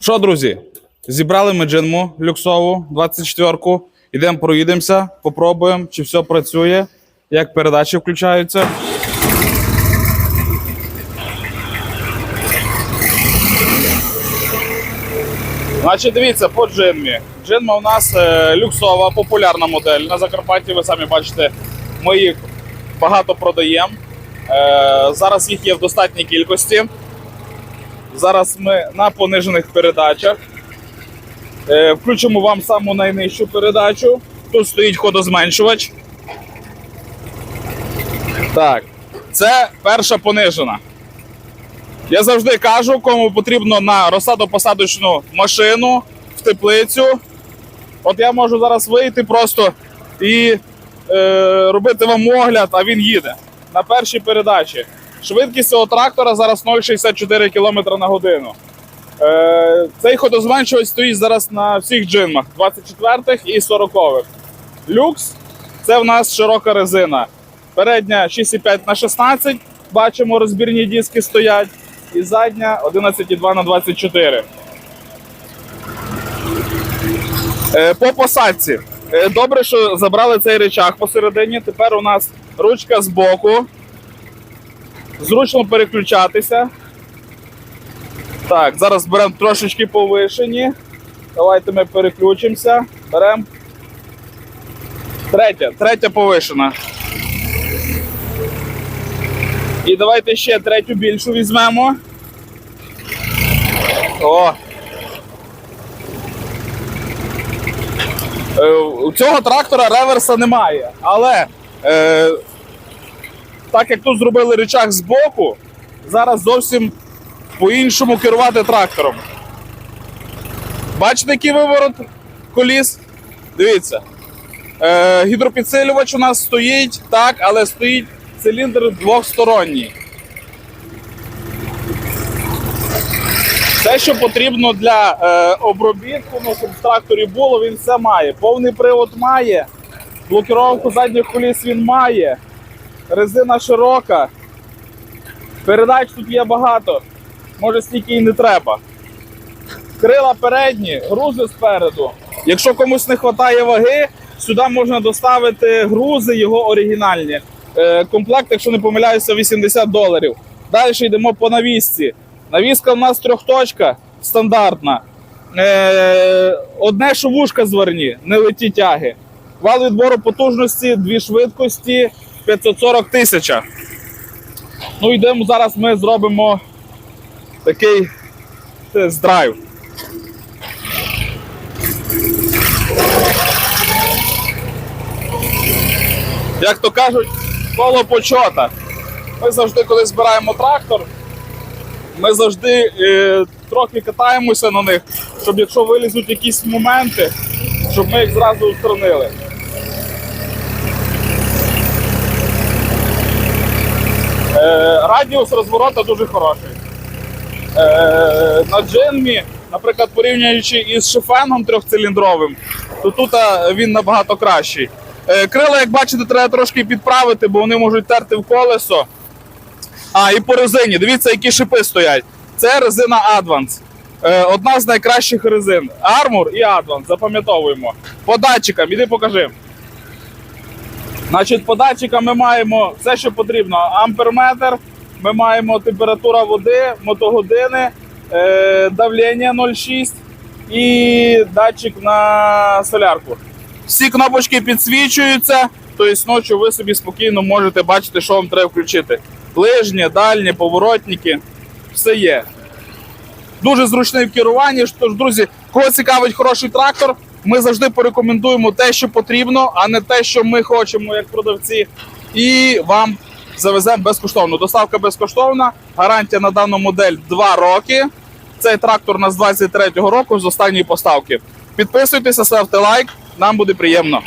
Що, друзі? Зібрали ми джинму люксову 24-ку. Ідемо проїдемося, попробуємо, чи все працює, як передачі включаються. Значить, дивіться, по джинмі. Джинма у нас е, люксова, популярна модель. На Закарпатті ви самі бачите, ми їх багато продаємо. Е, зараз їх є в достатній кількості. Зараз ми на понижених передачах. Е, включимо вам саму найнижчу передачу. Тут стоїть ходозменшувач. Так, це перша понижена. Я завжди кажу, кому потрібно на розсадопосадочну машину в теплицю. От я можу зараз вийти просто і е, робити вам огляд, а він їде на першій передачі. Швидкість цього трактора зараз 0,64 км на годину. Е, цей ходозменшувач стоїть зараз на всіх джинмах 24-х і 40-х. Люкс це в нас широка резина. Передня 6,5 на 16. Бачимо, розбірні диски стоять. І задня 11,2 на 24. Е, По посадці. Е, Добре, що забрали цей речах посередині. Тепер у нас ручка з боку. Зручно переключатися. Так, зараз беремо трошечки повишені. Давайте ми переключимося. Беремо. Третя, третя повишена. І давайте ще третю більшу візьмемо. О. Е, У цього трактора реверса немає. Але е, так як тут зробили рычаг з боку, зараз зовсім по-іншому керувати трактором. Бачите, який виворот коліс? Дивіться. Е, гідропідсилювач у нас стоїть, так, але стоїть циліндр двохсторонній. Все, що потрібно для е, обробітку, ну, щоб в тракторі було, він все має. Повний привод має, блокировку задніх коліс він має, резина широка, передач тут є багато, може стільки і не треба. Крила передні, грузи спереду. Якщо комусь не вистачає ваги, сюди можна доставити грузи його оригінальні. Е, комплект, якщо не помиляюся, 80 доларів. Далі йдемо по навісці. Навіска у нас трьохточка стандартна. Е, одне шовушка зверні, не леті тяги. Вал відбору потужності, дві швидкості, 540 тисяча. Ну, йдемо зараз, ми зробимо такий тест-драйв. Як то кажуть, коло почота. Ми завжди, коли збираємо трактор, ми завжди е, трохи катаємося на них, щоб якщо вилізуть якісь моменти, щоб ми їх зразу устранили. Радіус розворота дуже хороший. Е, на джинмі, наприклад, порівнюючи із шифенгом трьохциліндровим, то тут він набагато кращий. Е, крила, як бачите, треба трошки підправити, бо вони можуть терти в колесо. А, і по резині. Дивіться, які шипи стоять. Це резина Advance. Е, одна з найкращих резин. Armor і Advance, запам'ятовуємо. По датчикам, іди покажи. Значить, по датчикам ми маємо все, що потрібно. Амперметр, ми маємо температура води, мотогодини, е, давлення 0,6 і датчик на солярку. Всі кнопочки підсвічуються, тобто ночі ви собі спокійно можете бачити, що вам треба включити. Ближнє, дальнє, поворотники, все є. Дуже зручний в керуванні. Тож, друзі, кого цікавить хороший трактор, ми завжди порекомендуємо те, що потрібно, а не те, що ми хочемо, як продавці. І вам завеземо безкоштовно. Доставка безкоштовна, гарантія на дану модель 2 роки. Цей трактор у нас з 23-го року з останньої поставки. Підписуйтеся, ставте лайк, нам буде приємно.